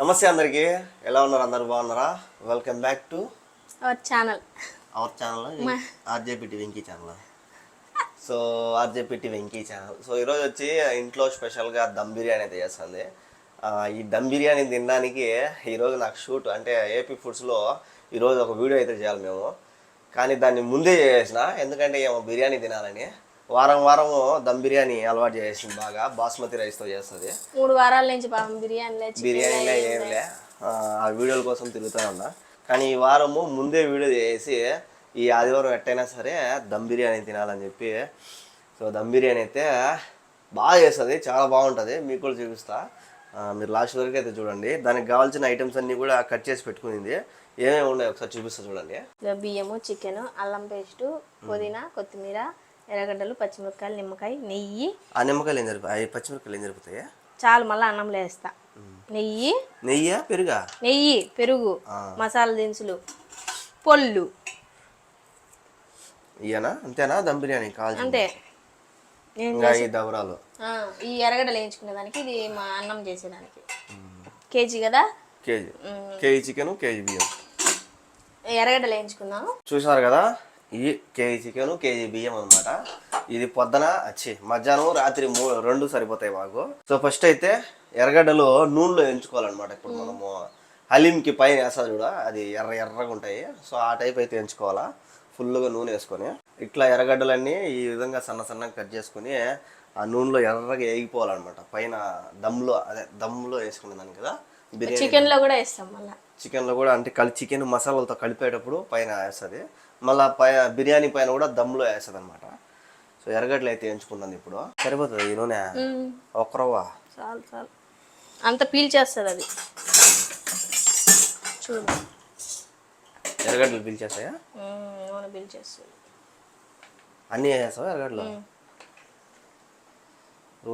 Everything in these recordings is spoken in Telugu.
నమస్తే అందరికి. ఎలా ఉన్నారు? అందరు బాగున్నారా? Welcome back to our channel our channel RJPT Venky channel so RJPT Venky channel so ఈరోజు వచ్చి ఇంట్లో స్పెషల్గా దమ్ బిర్యానీ అయితే చేస్తుంది. ఈ దమ్ బిర్యానీ తినడానికి ఈరోజు నాకు షూట్ అంటే ఏపీ ఫుడ్స్లో ఈరోజు ఒక వీడియో అయితే చేయాలి మేము. కానీ దాన్ని ముందే చేసిన ఎందుకంటే ఏమో బిర్యానీ తినాలని. వారం వారము దమ్ బిర్యానీ అలవాటు చేసింది బాగా. బాస్మతి రైస్తో చేస్తుంది. మూడు వారాల నుంచి పాపం బిర్యానీలే ఏంలే ఆ, వీడియోల కోసం తిరుగుతూ ఉన్నా. కానీ ఈ వారము ముందే వీడియో చేసి ఈ ఆదివారం ఎట్టయినా సరే దమ్ బిర్యానీ తినాలని చెప్పి సో దమ్ బిర్యానీ అయితే బాగా చేస్తుంది. చాలా బాగుంటుంది. మీకు కూడా చూపిస్తా. మీరు లాస్ట్ వరకు అయితే చూడండి. దానికి కావాల్సిన ఐటమ్స్ అన్నీ కూడా కట్ చేసి పెట్టుకునింది ఏమేమి ఉన్నాయి? ఒకసారి చూపిస్తా చూడండి. బియ్యము చికెన్ అల్లం పేస్ట్ పుదీనా కొత్తిమీర ఎర్రగడ్డలు పచ్చిమిరపకాయలు నిమ్మకాయ నెయ్యి. ఆ నిమ్మకాయలు ఏం జరుపు అవి పచ్చిమిరపకాయలు ఏం జరుపుతాయి? చాలు మళ్ళీ అన్నంలో వేస్తా నెయ్యి. నెయ్యా పెరుగా? నెయ్యి పెరుగు మసాలా దినుసులు పొల్లు. ఇయ్యనా? అంతేనా? దమ్ బిర్యానీ కావాలి అంతే. ఈ దవరాలు ఈ ఎర్రగడ్డలు దానికి ఇది మా అన్నం చేసేదానికి. కేజీ కదా? కేజీ. కేజీ చికెన్ కేజీ బియ్యం. ఎర్రగడ్డలు వేయించుకుందాము. చూసారు కదా? ఇది కేజీ చికెన్ కేజీ బియ్యం అనమాట ఇది పొద్దున వచ్చి మధ్యాహ్నం రాత్రి మూ రెండు సరిపోతాయి మాకు. సో ఫస్ట్ అయితే ఎర్రగడ్డలు నూనెలో ఎంచుకోవాలన్నమాట ఇప్పుడు మనము. హలీంకి పైన వేస్తుంది చూడ అది ఎర్ర ఎర్రగా ఉంటాయి. సో ఆ టైప్ అయితే ఎంచుకోవాలా ఫుల్గా నూనె వేసుకొని. ఇట్లా ఎర్రగడ్డలన్నీ ఈ విధంగా సన్న సన్నగా కట్ చేసుకొని ఆ నూనెలో ఎర్రగా వేగిపోవాలన్నమాట. పైన దమ్లో అదే దమ్లో వేసుకునేదాన్ని కదా బిర్యానీ. చికెన్లో కూడా వేస్తాం మళ్ళీ. చికెన్లో కూడా అంటే కలి చికెన్ మసాలాలతో కలిపేటప్పుడు పైన వేస్తుంది. మళ్ళీ పై బిర్యానీ పైన కూడా దమ్లో వేస్తుంది అనమాట సో ఎర్రగడ్డలు అయితే ఎంచుకున్నాను ఇప్పుడు. సరిపోతుంది ఈ నూనె? ఒక్కరవ్వ చాలు చాలు. అంత పీల్చేస్తుంది అది. చూడు. ఎర్రగడ్డలు పీల్చేస్తాయా నూనె పీల్చేస్తుంది అన్నీ వేస్తావా ఎర్రగడ్డలు?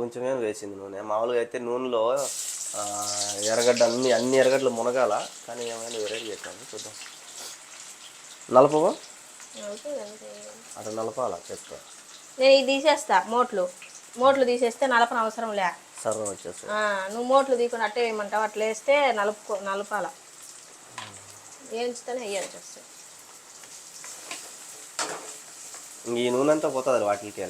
కొంచెమే వేసింది నూనె. మామూలుగా అయితే నూనెలో ఎర్రగడ్డ అన్ని అన్ని ఎర్రగడ్డలు మునగాల. కానీ ఏమైనా వెరైటీ పెట్టాను చూద్దాం. నలపవా? అట్లా నలపాలా చెప్తా. నేను ఇది తీసేస్తా మోట్లు. మోట్లు తీసేస్తే నలపన అవసరం లే. సర్వం వచ్చేసి నువ్వు మోట్లు తీకుండా అట్టే వేయమంటావు అట్లా వేస్తే నలుపుకో నలపాల. వేయించితేనే వేయాల్సి వస్తుంది ఈ నూనె అంతా పోతుంది వాటికి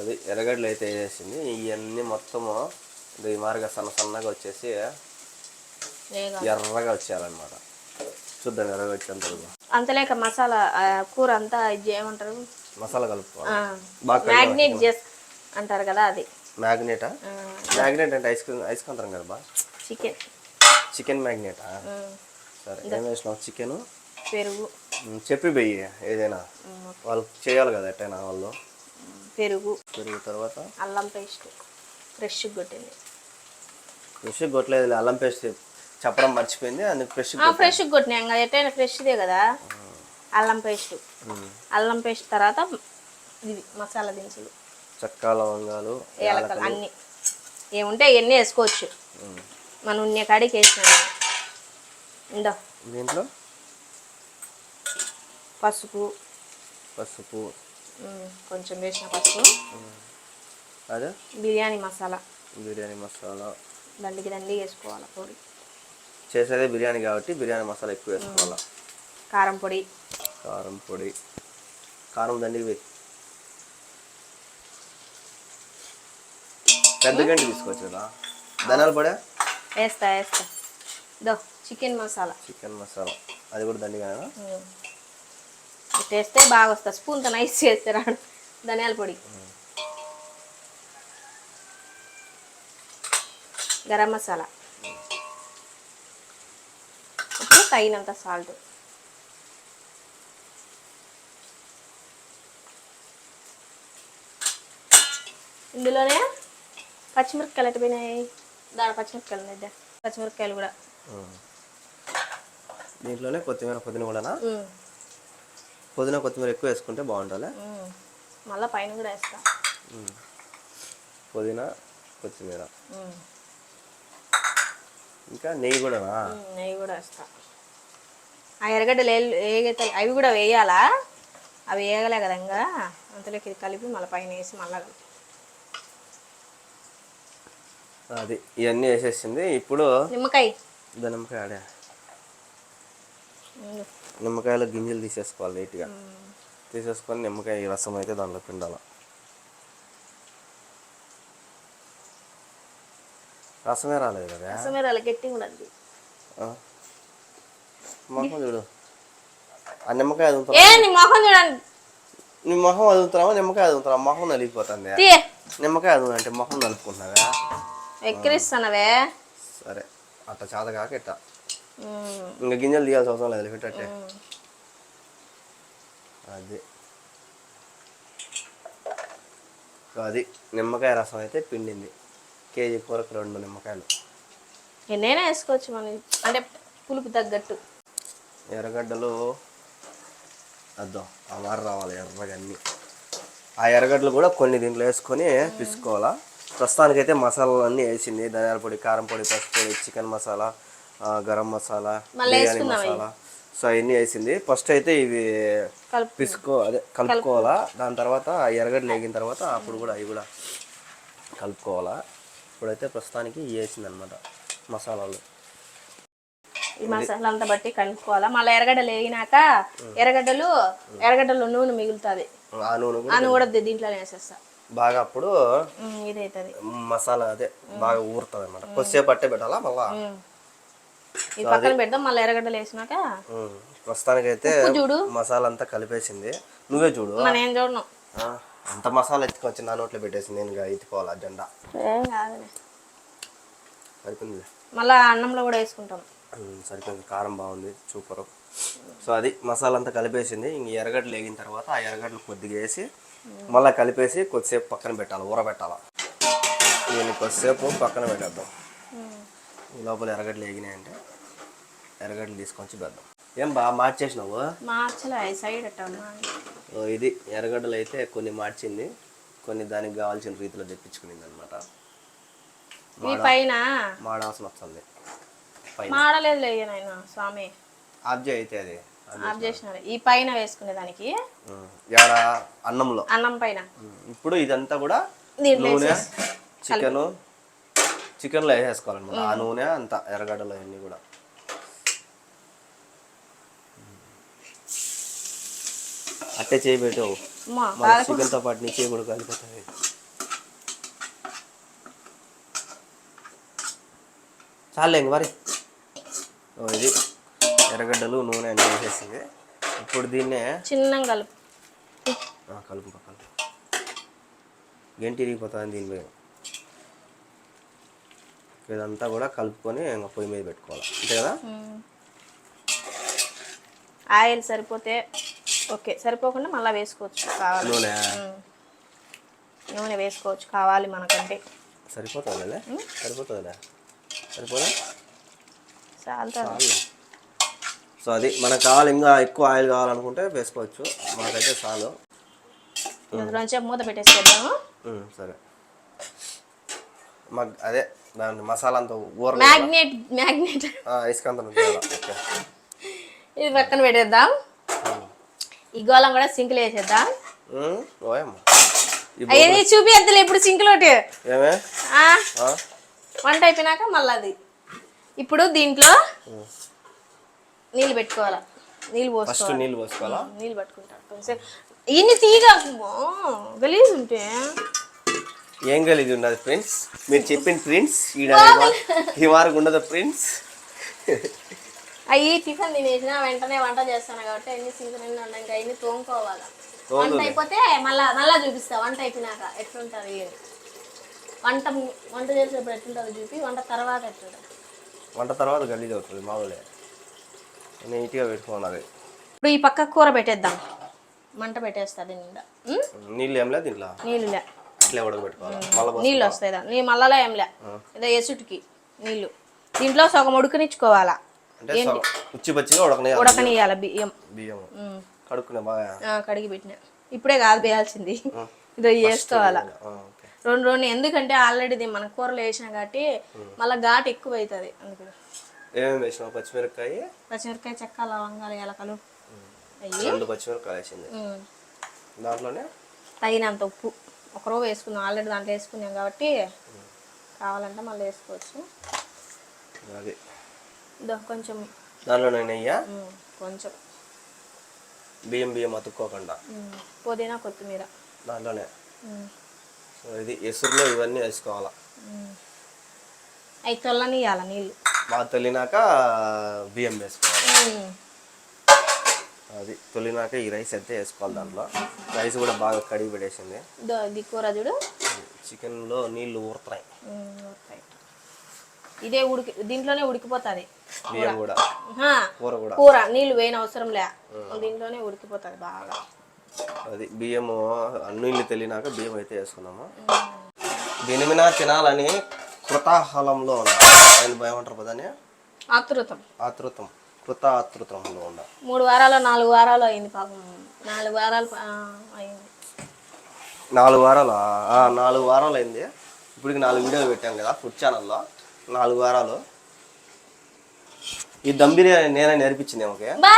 అది ఎర్రగడ్డలు అయితే వేసేసింది ఇవన్నీ మొత్తము ఈ మారుగా సన్న సన్నగా వచ్చేసి ఎర్రగా వచ్చేయాలన్నమాట. చూద్దాం వచ్చేంత వరకు. అంతలేక మసాలా కూర అంతా ఏమంటారు? మసాలా కలుపుకోవాలి. మ్యాగ్నేట్ చేస్ అంటారు కదా అది. మ్యాగ్నేటా? మ్యాగ్నేట్ అంటే ఐస్ క్రీమ్ ఐస్ కంటాం కదా బా? చికెన్. చికెన్ మ్యాగ్నేటా? సరే ఏం వేసినావు చికెన్? పెరుగు. చెప్పి వెయ్యి ఏదైనా. వాళ్ళు చేయాలి కదా ఎట్టైనా వాళ్ళు. పెరుగు. పెరిగిన తర్వాత? అల్లం పేస్ట్. ఫ్రెష్ కొట్టింది. ఫ్రెష్ కొట్టలేదు అల్లం పేస్ట్ చెప్పడం మర్చిపోయింది అందుకు ఫ్రెష్ ఫ్రెష్ కొట్టినా. ఇంకా ఎట్టయినా ఫ్రెష్దే కదా. అల్లం పేస్ట్. అల్లం పేస్ట్ తర్వాత ఇది మసాలా దినుసులు. చక్క లవంగాలు ఏలకలు అన్నీ. ఏముంటే అవన్నీ వేసుకోవచ్చు. మనం ఉన్న కాడికి వేసినా ఇందో. దీంట్లో? పసుపు. పసుపు. కొంచెం వేసిన పసుపు. అదే? బిర్యానీ మసాలా. బిర్యానీ మసాలా. దండికి దండి వేసుకోవాలి పొడి. చేసేదే బిర్యానీ కాబట్టి బిర్యానీ మసాలా ఎక్కువ వేసుకోవాలి. కారం పొడి. కారం పొడి. కారం దండికి పెద్ద గంటి తీసుకోవచ్చు కదా. ధనియాల పొడి? వేస్తా వేస్తా. దో చికెన్ మసాలా. చికెన్ మసాలా. అది కూడా దండిగా వేస్తే బాగా వస్తా స్పూన్తో నైస్ చేస్తే రాడు ధనియాల పొడి. గరం మసాలా. తగినంత సాల్ట్ ఇందులోనే పచ్చిమిరపకాయలు ఎట్ట పోయినాయి? దాని పచ్చిమిరపకాయలు ఉన్నాయి. పచ్చిమిరపకాయలు కూడా. దీంట్లోనే కొత్తిమీర పుదీనా కూడానా? ఉమ్. పుదీనా కొత్తిమీర ఎక్కువ వేసుకుంటే బాగుంటుంది. మళ్ళా పైన కూడా వేస్తా. పుదీనా కొత్తిమీర. ఇంకా నెయ్యి ఉమ్, నెయ్యి కూడా వేస్తా. ఆ ఎర్రగడ్డలు ఏగైతే అవి కూడా వేయాలా? అవి వేయగలే కదా ఇంకా. అంతలోకి ఇది కలిపి మళ్ళీ పైన వేసి మళ్ళీ అది ఇవన్నీ వేసేసింది. ఇప్పుడు నిమ్మకాయ. నిమ్మకాయ ఆడే. నిమ్మకాయలో గింజలు తీసేసుకోవాలి నీట్గా. తీసేసుకొని నిమ్మకాయ రసం అయితే దాంట్లో పిండాలి. రసమే రాలేదు కదా. రసమేరాలు గట్టిగా ఉండదు. మొహం చూడు. ఆ నిమ్మకాయ అదుగుతా ఏ నీ మొహం చూడండి. నీ మొహం అదుగుతున్నావా నిమ్మకాయ అదుగుతున్నావా మొహం నలిగిపోతుంది తీ. నిమ్మకాయ అదుగు అంటే మొహం నలుపుకుంటున్నావా? ఎక్కిరిస్తున్నావే. సరే. అట్ట చేత కాక ఇట్ట. ఇంకా గింజలు తీయాల్సిన అవసరం లేదు పెట్టట్టే. అది. అది నిమ్మకాయ రసం అయితే పిండింది. కేజీ కూరకు రెండు నిమ్మకాయలు. ఎన్నైనా వేసుకోవచ్చు మనం. అంటే పులుపు తగ్గట్టు. ఎర్రగడ్డలు అద్దాం. ఆ వార రావాలి ఎర్రగా అన్ని. ఆ ఎర్రగడ్డలు కూడా కొన్ని దీంట్లో వేసుకొని పిసుకోవాలా? ప్రస్తుతానికైతే మసాలాలు అన్నీ వేసింది. ధనియాల పొడి కారం పొడి పసుపు పొడి చికెన్ మసాలా గరం మసాలా బిర్యానీ మసాలా. సో అవన్నీ వేసింది. ఫస్ట్ అయితే ఇవి పిసుకో అదే కలుపుకోవాలా? దాని తర్వాత ఆ ఎర్రగడ్డలు వేగిన తర్వాత అప్పుడు కూడా అవి కూడా కలుపుకోవాలా? ఇప్పుడైతే ప్రస్తుతానికి ఇవి వేసింది అనమాట మసాలాలు. ఈ మసాలా అంతా బట్టి కలుపుకోవాలా? మళ్ళీ ఎర్రగడ్డలు వేగినాక ఎర్రగడ్డలు ఎర్రగడ్డలు నూనె మిగులుతుంది. ఆ నూనె కూడా ఆ నూనె కూడా ది- దీంట్లోనే వేసేస్తా. బాగా అప్పుడు ఇదైతుంది. మసాలా అదే బాగా ఊరుతుంది అనమాట కొద్దిసేపు పట్టే పెట్టాలా మళ్ళా? ఇది పక్కన పెడదాం మళ్ళీ ఎర్రగడ్డలు వేసినాక. ప్రస్తుతానికైతే చూడు. మసాలా అంతా కలిపేసింది. నువ్వే చూడు. మనం ఏం చూడను. అంత మసాలా ఎత్తుకొచ్చి నా నోట్లో పెట్టేసింది. నేను ఎత్తుకోవాలి జెండా ఏం సరిపోయింది మళ్ళీ అన్నంలో కూడా వేసుకుంటాం. సరిపోయింది. కారం బాగుంది. సూపర్. సో అది మసాలా అంతా కలిపేసింది. ఇంక ఎర్రగడ్డలు వేగిన తర్వాత ఆ ఎర్రగడ్డలు కొద్దిగా వేసి మళ్ళీ కలిపేసి కొద్దిసేపు పక్కన పెట్టాలి ఊరబెట్టాలి. దీన్ని కొద్దిసేపు పక్కన పెట్టేద్దాం. ఈ లోపల ఎర్రగడ్డలు వేగినాయంటే ఎర్రగడ్డలు తీసుకొచ్చి పెద్దాం ఏం బా మార్చేసినావు? ఇది ఎర్రగడ్డలు అయితే కొన్ని మార్చింది. కొన్ని దానికి కావాల్సిన రీతిలో తెప్పించుకునింది అనమాట మాడాల్సిన వస్తుంది. మాడలేదు నాయన స్వామి. ఆబ్జె అయితే అది. ఆఫ్ చేసినారు. ఈ పైన వేసుకునే దానికి. అన్నంలో. అన్నం పైన. ఇప్పుడు ఇదంతా కూడా నూనె చికెన్ చికెన్లో వేసేసుకోవాలన్నమాట. ఆ నూనె అంతా ఎర్రగడ్డలు అన్నీ కూడా. అట్టే చేయి పెట్టావు అమ్మా మన చికెన్తో పాటు నీ చేయి కూడా కలిపోతుంది. చాలే ఇంక మరి. ఇది ఎర్రగడ్డలు నూనె అన్నీ వేసేసింది ఇప్పుడు దీన్నే చిన్నగా కలుపు. కలుపు కలుపు. గంటి ఇరిగిపోతుంది దీని మీద. ఇదంతా కూడా కలుపుకొని ఇంకా పొయ్యి మీద పెట్టుకోవాలి. అంతే కదా. ఆయిల్ సరిపోతే ఓకే. సరిపోకుండా మళ్ళీ వేసుకోవచ్చు. కావాలి. నూనె. నూనె వేసుకోవచ్చు. కావాలి మనకంటే. సరిపోతుందిలే సరిపోతుందిలే సరిపోదా? చాలు సో అది మనకు కావాలి ఇంకా ఎక్కువ ఆయిల్ కావాలనుకుంటే వేసుకోవచ్చు. మాకైతే చాలు. ఇందులోంచి మూత పెట్టేసుకుందాము. ఉమ్, సరే. మాకు అదే దాని మసాలా అంతా ఊర మ్యాగ్నెట్. మ్యాగ్నెట్ ఇసుకంత ఇది పక్కన పెట్టేద్దాం. ఈ గోళం కూడా సింకులు వేసేద్దాం. అయ్యి చూపిద్దులే ఇప్పుడు సింకులోటి? వంట అయిపోయినాక మళ్ళీ అది. ఇప్పుడు దీంట్లో నీళ్ళు పెట్టుకోవాలా? నీళ్ళు పోసుకోవాలి? నీళ్ళు పోసుకోవాలా? నీళ్ళు పట్టుకుంటారు కొంచెం ఇన్ని తీగా గలీజ్ ఉంటే. ఏం కలిగి ఉన్నది ఫ్రెండ్స్? మీరు చెప్పిన ఫ్రెండ్స్ ఈ వారికి ఉండదు ఫ్రెండ్స్. అవి టిఫిన్ తినేసిన వెంటనే వంట చేస్తాను కాబట్టి అన్ని సింకులు అన్నీ ఉన్నాయి. ఇంకా అన్ని తోముకోవాలి? వంట అయిపోతే మళ్ళా మళ్ళా చూపిస్తా. వంట అయిపోయినాక ఎట్లుంటుంది. వంట వంట చేసేటప్పుడు ఎట్లుంటుంది చూపి వంట తర్వాత ఎట్లుంటుంది? వంట తర్వాత గలీజ్ అవుతుంది మామూలే. నీట్గా పెట్టుకోవాలి ఇప్పుడు ఈ పక్క కూర పెట్టేద్దాం. మంట పెట్టేస్తా దీని నిండా? నీళ్ళు ఏం లేదు దీంట్లో? నీళ్ళులే అట్లే ఉడకబెట్టుకోవాలి? మళ్ళీ నీళ్ళు వస్తాయి నీ మళ్ళా ఏంలే ఏదో ఎసుటికి నీళ్ళు. దీంట్లో సగం ఉడకనిచ్చుకోవాలా? అంటే సగం ఉచ్చి పచ్చిగా ఉడకనే ఉడకనియాల బియ్యం? బియ్యం. కడుక్కునే బాగా. కడిగి పెట్టిన. ఇప్పుడే కాదు వేయాల్సింది ఇదో వేసుకోవాలా రెండు రెండు. ఎందుకంటే ఆల్రెడీ మన కూరలో వేసినాం కాబట్టి మళ్ళీ ఘాటు ఎక్కువ అవుతుంది అందుకు. ఏమేమి వేసినావు? పచ్చిమిరపకాయ? పచ్చిమిరకాయ చెక్క లవంగాలు ఎలకలు అయ్యి. రెండు పచ్చిమిరపకాయలు వేసింది. ఉం. దాంట్లోనే? తగినంత ఉప్పు. ఒకరో వేసుకుందాం. ఆల్రెడీ దాంట్లో వేసుకున్నాం కాబట్టి కావాలంటే మళ్ళీ వేసుకోవచ్చు. అది కొంచెం. దానిలో నెయ్యి? ఉమ్, కొంచెం. బియ్యం బియ్యం అతుక్కోకుండా. పుదీనా కొత్తిమీర. దాంట్లోనే? ఇది ఎసురులో ఇవన్నీ వేసుకోవాలా. అవి తెల్లనియాల నీళ్ళు? బాగా తొలినాక బియ్యం వేసుకోవాలి. అది తొలినాక ఈ రైస్ అయితే వేసుకోవాలి దాంట్లో. రైస్ కూడా బాగా కడిగి పెట్టేసింది. ఇదో కూర చూడు. చికెన్లో ఉమ్, ఓకే. ఇదే ఉడికి దీంట్లోనే ఉడికిపోతుంది బియ్యం కూడా. కూర కూడా. కూర నీళ్ళు వేయని అవసరం లే దీంట్లోనే ఉడికిపోతుంది బాగా. అది బియ్యము నీళ్ళు తెలియనాక బియ్యం అయితే వేసుకున్నాము. దీని మీద తినాలని కృతాహలంలో ఉన్న ఆయన ఏమంటారు పదాన్ని ఆతృతం. ఆతృతం. కృత ఆతృతంలో ఉన్న మూడు వారాలు నాలుగు వారాలు అయింది పాపం. నాలుగు వారాలు అయింది. నాలుగు వారాలు? నాలుగు వారాలు అయింది. ఇప్పటికి నాలుగు వీడియోలు పెట్టాం కదా ఫుడ్ ఛానల్లో నాలుగు వారాలు. ఈ దమ్ బిర్యానీ నేనే నేర్పించింది బా!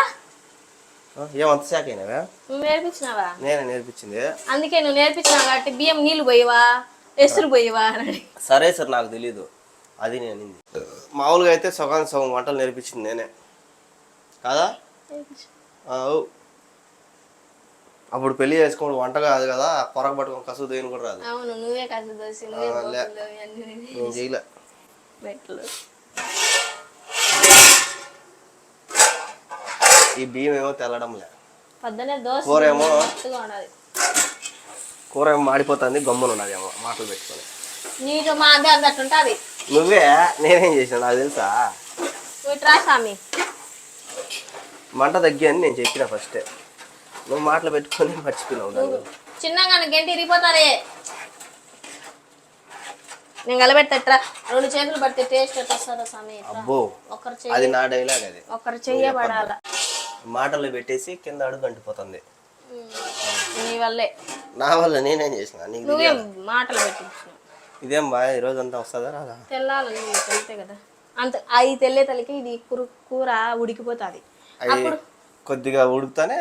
ఏమంత శాఖ అయినవే? నువ్వు నేర్పించినావా? నేనే నేర్పించింది. అందుకే నువ్వు నేర్పించినావు కాబట్టి బియ్యం నీళ్ళు పోయివా? ఎసురు పోయివా అని. సరే సార్ నాకు తెలీదు. అది నేను అనింది. మామూలుగా అయితే సగం సగం వంటలు నేర్పించింది నేనే. కాదా. అప్పుడు పెళ్ళి చేసుకోవడం వంట కాదు కదా పొరగ పట్టుకొని కసు దేని కూడా రాదు. అవును నువ్వే కాస్త దోసి నువ్వే చేయలే. ఈ బియ్యం ఏమో తెల్లడం లే పొద్దునే దోశ కూర ఏమో కూర ఏమో మాడిపోతుంది గమ్మున ఉన్నది ఏమో మాటలు పెట్టుకొని. నీకు మా అదే నువ్వే నేనేం చేసిన నాకు తెలుసా? స్వామి. మంట తగ్గి అని నేను చెప్పిన ఫస్టే. నువ్వు మాటలు పెట్టుకొని మర్చిపోయినావు. చిన్నగా గంట ఇరిగిపోతారే. నేను కలబెట్టట్రా రెండు చేతులు పడితే టేస్ట్ ఎట్లా వస్తుందో స్వామి. అబ్బో ఒకరు అది నా డైలాగ్ అది. ఒకరు చెయ్యే పడాల. మాటలు పెట్టేసి కింద అడుగు అంటిపోతుంది. నీ వల్లే. నా వల్ల నేనేం చేసిన? నీకు నువ్వేం మాటలు ఇదేం బా ఈ రోజు అంతా వస్తుందా రాదా? తెల్లాలి నువ్వు తెలితే కదా. అంత అవి తెల్లే తలకి ఇది కూర కూర ఉడికిపోతుంది. అవి కొద్దిగా ఉడుకుతానే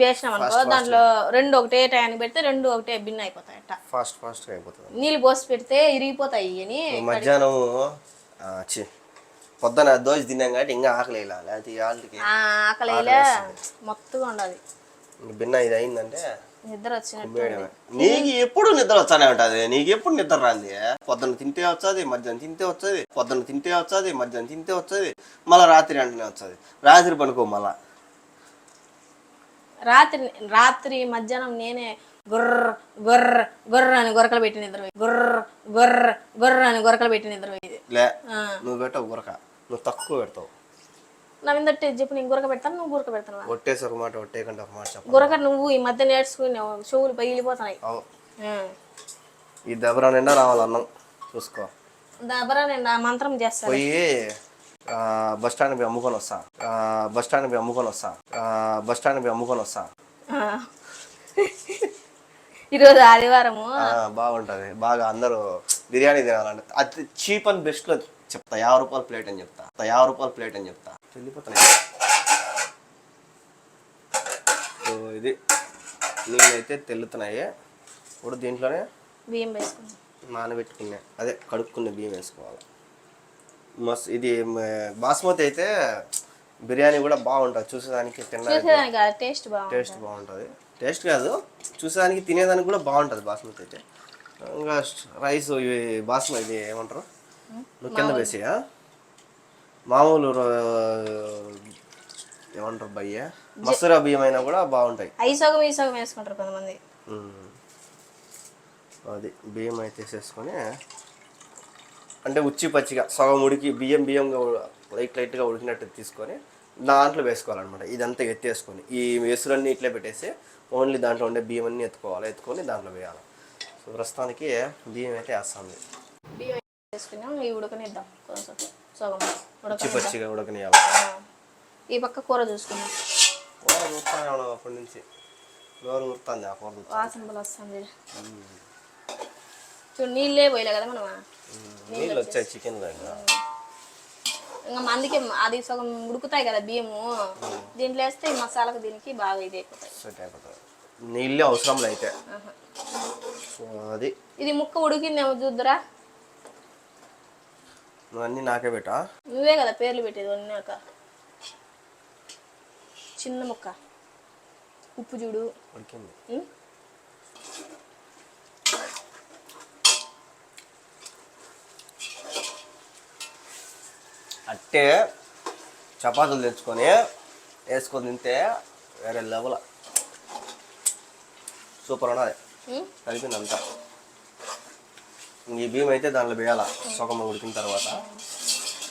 వేసినాం అనుకో దాంట్లో రెండు ఒకటే టయానికి పెడితే రెండు ఒకటే భిన్న అయిపోతాయి అట్ట ఫాస్ట్ ఫాస్ట్గా అయిపోతుంది. నీళ్ళు పోసి పెడితే ఇరిగిపోతాయి అని మధ్యాహ్నం ఆ, చి పొద్దున దోశ తిన్నాం కాబట్టి ఇంకా ఆకలి లేకపోతే ఈ ఆళ్ళకి ఆ ఆకలిలే? మొత్తగా ఉండదు భిన్న ఇది అయిందంటే నిద్ర వచ్చినట్టు. నీకు ఎప్పుడు నిద్ర వచ్చానే ఉంటది? నీకు ఎప్పుడు నిద్ర రాంది? పొద్దున్న తింటే వచ్చేది మధ్యాహ్నం తింటే వచ్చేది పొద్దున్న తింటే వచ్చేది మధ్యాహ్నం తింటే వచ్చేది మళ్ళీ రాత్రి అంటనే వచ్చేది. రాత్రి పనుకో మళ్ళా. రాత్రి రాత్రి మధ్యాహ్నం నేనే గుర్ర గుర్ర గుర్ర అని గొరకలు పెట్టి నిద్రపోయి గుర్ర గుర్ర గుర్ర అని గొరకలు పెట్టి నిద్రపోయేది. లే. నువ్వు పెట్టవు గురక. నువ్వు తక్కువ పెడతావు. నా మీద చెప్పు నేను గురక పెడతాను నువ్వు గురక పెడతాను ఒట్టేసి ఒక మాట ఒట్టేకంటే ఒక మాట చెప్పు గురక నువ్వు ఈ మధ్య నేర్చుకున్నావు చెవులు పగిలిపోతున్నాయి అవు. ఈ దెబ్బర నిండా రావాలి అన్నం చూసుకో. దబరా ఆ మంత్రం చేస్తాను పోయి బస్ స్టాండ్ పోయి అమ్ముకొని వస్తా. బస్ స్టాండ్ పోయి అమ్ముకొని వస్తా. బస్ స్టాండ్ పోయి అమ్ముకొని వస్తా. ఈరోజు ఆదివారము. బాగుంటది. బాగా అందరూ బిర్యానీ తినాలంటే. అది చీప్ అండ్ బెస్ట్లో చెప్తా. యాభై రూపాయల ప్లేట్ అని చెప్తా. యాభై రూపాయల ప్లేట్ అని చెప్తా. వెళ్ళిపోతున్నాయి సో ఇది నీళ్ళైతే తెల్లుతున్నాయి. ఇప్పుడు దీంట్లోనే బియ్యం వేసుకున్నాం. నానబెట్టుకునే అదే కడుక్కునే బియ్యం వేసుకోవాలి. మస్ ఇది బాస్మతి అయితే బిర్యానీ కూడా బాగుంటుంది. చూసేదానికి తినడానికి టేస్ట్ బాగుంటుంది. టేస్ట్ కాదు. చూసేదానికి తినేదానికి కూడా బాగుంటుంది బాస్మతి అయితే. ఇంకా రైస్ ఇవి బాస్మతి ఇది ఏమంటారు? నువ్వు కింద వేసేయా? మామూలు ఏమంటారు బయ్య మసూరా బియ్యం అయినా కూడా బాగుంటాయి. ఐ సగం ఈ సగం వేసుకుంటారు కొంతమంది. అది బియ్యం అయితే వేసేసుకొని అంటే ఉచ్చి పచ్చిగా సగం ఉడికి బియ్యం బియ్యంగా లైట్ లైట్గా ఉడికినట్టు తీసుకొని దాంట్లో వేసుకోవాలన్నమాట. ఇదంతా ఎత్తేసుకొని ఈ వెసులన్నీ ఇట్లే పెట్టేసి ఓన్లీ దాంట్లో ఉండే బియ్యం అన్నీ ఎత్తుకోవాలి. ఎత్తుకొని దాంట్లో వేయాలి. సో ప్రస్తుతానికి బియ్యం అయితే వేస్తుంది. బియ్యం వేసుకున్నాం. ఇవి ఉడకనిద్దాం కొంచెం సగం ఉడక పచ్చిగా ఉడకనియాలి ఈ పక్క కూర చూసుకున్నాం కూర ఊరుతానే ఉన్నాం అప్పటి నుంచి. నోరు ఊరుతుంది ఆ కూర. వాసన వస్తుంది. చూడు నీళ్ళే పోయలే కదా మనం నీళ్ళు వచ్చాయి చికెన్లో ఇంకా మందికి అది సగం ఉడుకుతాయి కదా బియ్యము. దీంట్లో వేస్తే ఈ మసాలాకు దీనికి బాగా ఇది అయిపోతాయి. సెట్ అయిపోతుంది నీళ్ళే అవసరం అయితే. ఆహా. సో అది. ఇది ముక్క ఉడికిందేమో చూద్దురా. నువ్వు అన్నీ నాకే పెట్టా? నువ్వే కదా పేర్లు పెట్టేది వన్నాక చిన్న ముక్క. ఉప్పు చూడు. ఉడికింది. ఉం? అట్టే చపాతీలు తెచ్చుకొని వేసుకొని తింటే వేరే లెవెల్. సూపర్ ఉన్నది? కలిపింది అంతా ఈ బియ్యం అయితే దాంట్లో వేయాల? సగం ఉడికిన తర్వాత.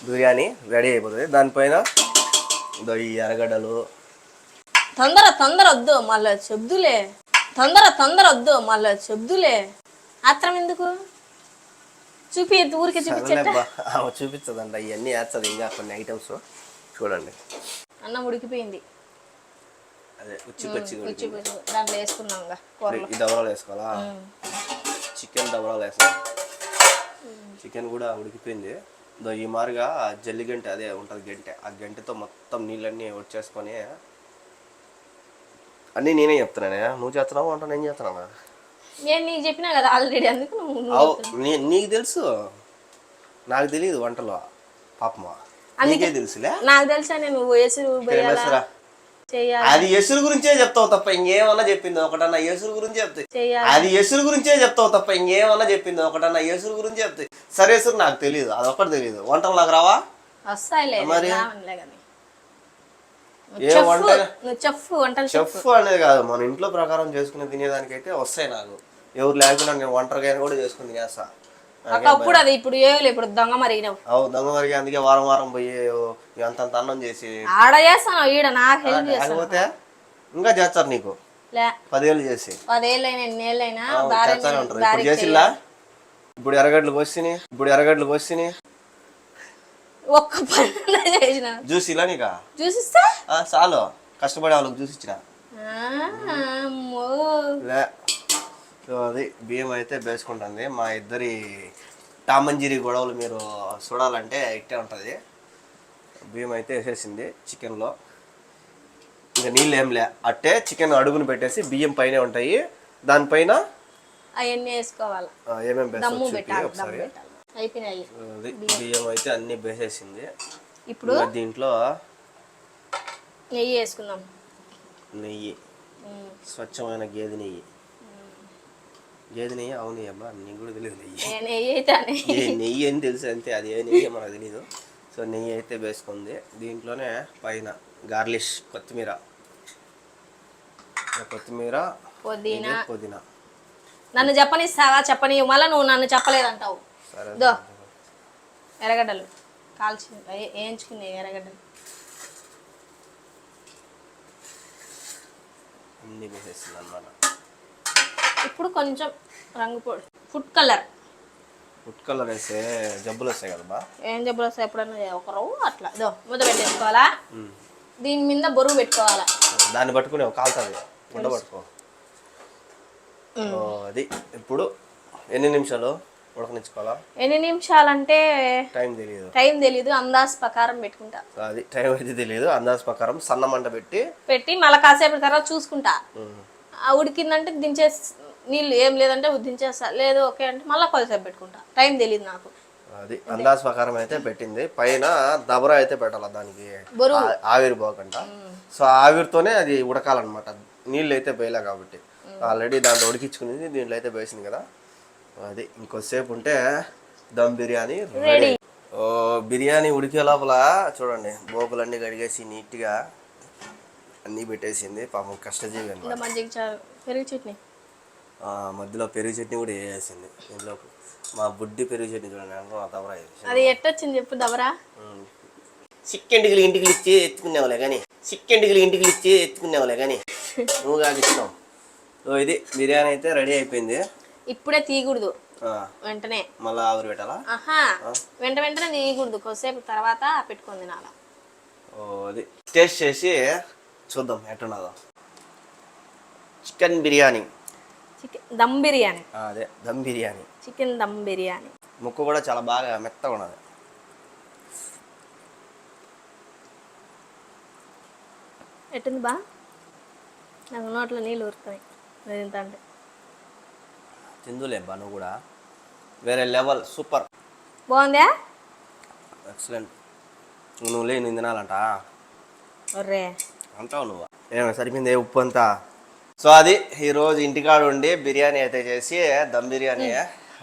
బిర్యానీ రెడీ అయిపోతుంది. దానిపైన ఈ ఎర్రగడ్డలు. తొందర తొందర వద్దు మళ్ళీ చెబ్దులే తొందర తొందర వద్దు మళ్ళీ చెబ్దులే ఆత్రం ఎందుకు? చూపి ఊరికి చూపించట సరేలేబ్బా. ఆమె చూపించదంట ఇవన్నీ వేస్తుంది ఇంకా కొన్ని ఐటమ్స్ చూడండి. అన్నం ఉడికిపోయింది. అదే ఉచ్చి పచ్చి ఉచ్చి పుచ్చి దాంట్లో వేసుకున్నాం ఇంకా కూరలో. ఈ దవరాలు వేసుకోవాలా. చికెన్ దవరాలు వేసుకోవాలి. చికెన్ కూడా ఉడికిపోయింది. ఈ మారుగా జల్లి గంటె అదే ఉంటుంది గంటె. ఆ గంటెతో మొత్తం నీళ్ళన్నీ వచ్చేసుకొని అన్నీ నేనే చెప్తున్నానే. నువ్వు చేస్తున్నావు అంటే నేను చేస్తున్నానా? నేను నీకు చెప్పినా కదా ఆల్రెడీ అందుకు నువ్వు నువ్వు అవు నీ- నీకు తెలుసు? నాకు తెలియదు వంటలో పాపమా. నీకే తెలుసులే? నాకు తెలుసా నేను ఎసురు పోయాలా తెలుసురా. అది ఎసురు గురించే చెప్తావు తప్ప ఇంకేమన్నా చెప్పింది? ఒకటన్నా ఎసురు గురించి చెప్తే. చేయాలి. అది ఎసురు గురించే చెప్తావు తప్ప ఇంకేమన్నా చెప్పింది? ఒకటన్నా ఎసురు గురించి చెప్తే. సరే ఎసురు నాకు తెలియదు అది ఒకటి తెలియదు వంటలు నాకు రావా? వస్తాయిలే మరి? రావనిలే కానీ. ఏ చెఫ్ వంట? చెఫ్ వంటలు చెఫ్ చెఫ్. అనేది కాదు. మన ఇంట్లో ప్రకారం చేసుకుని తినేదానికైతే వస్తాయి నాకు. ఎవరు లేకుండా నేను ఒంటరిగా కూడా చేసుకుని తినేస్తా ఒకప్పుడు అది ఇప్పుడు ఏమి ఇప్పుడు దొంగ మరిగినావు. అవు దొంగ వరకు అందుకే వారం వారం పోయి అంత అన్నం చేసి. ఆడ చేస్తాను ఈడ నాకు హెల్ప్ లేకపోతే ఇంకా చేస్తారు నీకు? పదేళ్ళు చేసి. పదేళ్ళైనా ఎన్నేళ్ళైనా అవు, భార్య చేస్తానే ఉంటారు. ఇప్పుడు చేసిల్లా? ఇప్పుడు ఎర్రగడ్డలు కోసిని ఇప్పుడు ఎర్రగడ్డలు కోసిని. ఒక్క పని చేసిన. జ్యూస్ ఇలా నీకా చూసిస్తా ఆ, చాలు. కష్టపడే వాళ్ళకి జ్యూస్ ఇచ్చిన. సో అది బియ్యం అయితే వేసుకుంటుంది మా ఇద్దరి టామంజీరి గొడవలు మీరు చూడాలంటే ఇట్టే ఉంటుంది. బియ్యం అయితే వేసేసింది చికెన్లో. ఇంకా నీళ్ళు ఏం లే అట్టే చికెన్ అడుగును పెట్టేసి బియ్యం పైనే ఉంటాయి. దానిపైన అవన్నీ వేసుకోవాలి. ఆ, ఏమేం దమ్ము వేస్తావు చూపి పెట్టాలి దమ్ము ఒకసారి పెట్టాలి. అయిపోయినాయి. బియ్యం. అయితే అన్ని వేసేసింది ఇప్పుడు దీంట్లో నెయ్యి వేసుకుందాం. నెయ్యి. స్వచ్ఛమైన గేదె నెయ్యి. గేదె నెయ్యి? అవును అబ్బా నీకు కూడా తెలియదు నెయ్యి. నెయ్యి అయితే నెయ్యి. అని తెలుసు అంతే అది ఏ నెయ్యి మనకు తెలీదు. సో నెయ్యి అయితే వేసుకుంది దీంట్లోనే పైన గార్లిష్ కొత్తిమీర. కొత్తిమీర పుదీనా. పుదీనా. నన్ను చెప్పనిస్తావా? చెప్పని మళ్ళీ నువ్వు నన్ను చెప్పలేదంటావు. దో. ఎర్రగడ్డలు. కాల్చి వే- వేయించుకునే ఎర్రగడ్డలు. అన్ని వేసేస్తుంది అనమాట ఇప్పుడు కొంచెం రంగు పొడి. Food colour. ఫుడ్ కలర్ వేస్తే జబ్బులు వస్తాయి కదా బా. ఏం జబ్బులు వస్తాయి ఎప్పుడన్నా? ఒక రవ్వు అట్లా. దో ముద్ద పెట్టేసుకోవాలా? దీని మీద బరువు పెట్టుకోవాలా? దాన్ని పట్టుకుని కాలుతుంది. గుడ్డ పట్టుకో. అది. ఇప్పుడు ఎన్ని నిమిషాలు ఉడకనిచ్చుకోవాలా? ఎన్ని నిమిషాలంటే టైం తెలియదు టైం తెలీదు అందాజ్ ప్రకారం పెట్టుకుంటా. అది టైం అయితే తెలియదు అందాజు ప్రకారం సన్న మంట పెట్టి పెట్టి మళ్ళీ కాసేపు తర్వాత చూసుకుంటా. ఉడికిందంటే దించేసి నీళ్ళు ఏం లేదంటే దించేస్తా లేదు ఓకే అంటే మళ్ళీ కొద్దిసేపు పెట్టుకుంటా. టైం తెలియదు నాకు. అది అందాజు ప్రకారం అయితే పెట్టింది. పైన దబరా అయితే పెట్టాలి దానికి. ఆవిరి పోకుండా. సో ఆవిరితోనే అది ఉడకాలన్నమాట. నీళ్ళు అయితే వేయలే కాబట్టి. ఆల్రెడీ దాంట్లో ఉడికించుకునేది దీంట్లో అయితే వేసింది కదా. అది ఇంకొద్దిసేపు ఉంటే దమ్ బిర్యానీ రెడీ. బిర్యానీ ఉడికే లోపల చూడండి. బోకులన్నీ కడిగేసి నీట్గా అన్నీ పెట్టేసింది. పాపం కష్టజీవి మజ్జిగ చారు పెరుగు చట్నీ? మధ్యలో పెరుగు చట్నీ కూడా వేసేసింది. ఇంట్లో మా బుడ్డి పెరుగు చట్నీ చూడండి అనుకో ఆ. అది ఎట్టొచ్చింది చెప్పు దబరా? ఉమ్. సిక్కెంటికి ఇంటికి ఇచ్చి ఎత్తుకునేవాలే కానీ సిక్కెంటికి ఇంటికి ఇచ్చి ఎత్తుకునేవాలే కానీ నువ్వు కాదు ఇచ్చినావు సో ఇది బిర్యానీ అయితే రెడీ అయిపోయింది. ఇప్పుడే తీయకూడదు. ఆ, వెంటనే. మళ్ళా ఆవిరి పెట్టాలా? ఆహా. వెంట వెంటనే తీయకూడదు. కొద్దిసేపు తర్వాత పెట్టుకొని తినాల. ఓ అది. టేస్ట్ చేసి చూద్దాం ఎట్టున్నదో చికెన్ బిర్యానీ. చికెన్ దమ్ బిర్యానీ. అదే దమ్ బిర్యానీ. చికెన్ దమ్ బిర్యానీ. ముక్క కూడా చాలా బాగా మెత్తగా ఉన్నది. ఎట్టుంది బా? నాకు నోట్లో నీళ్ళు ఎంత అంటే. తిందులే బా నువ్వు కూడా. వేరే లెవెల్ సూపర్. బాగుందా? ఎక్సలెంట్. నువ్వు లే నేను తినాలంట? ఒర్రే. అంటావు నువ్వు ఏమో సరిపోయింది. ఉప్పు అంతా? సో అది ఈరోజు ఇంటికాడ ఉండి బిర్యానీ అయితే చేసి దమ్ బిర్యానీ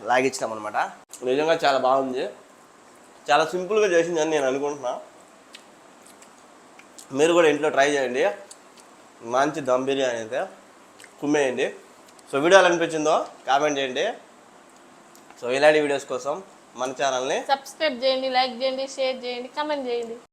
లాగించినాం అనమాట నిజంగా చాలా బాగుంది. చాలా సింపుల్గా చేసిందని నేను అనుకుంటున్నా. మీరు కూడా ఇంట్లో ట్రై చేయండి. మంచి దమ్ బిర్యానీ అయితే కుమ్మేయండి. సో వీడియో ఎలా అనిపించిందో కామెంట్ చేయండి. సో ఇలాంటి వీడియోస్ కోసం మన ఛానల్ని సబ్స్క్రైబ్ చేయండి లైక్ చేయండి షేర్ చేయండి కమెంట్ చేయండి.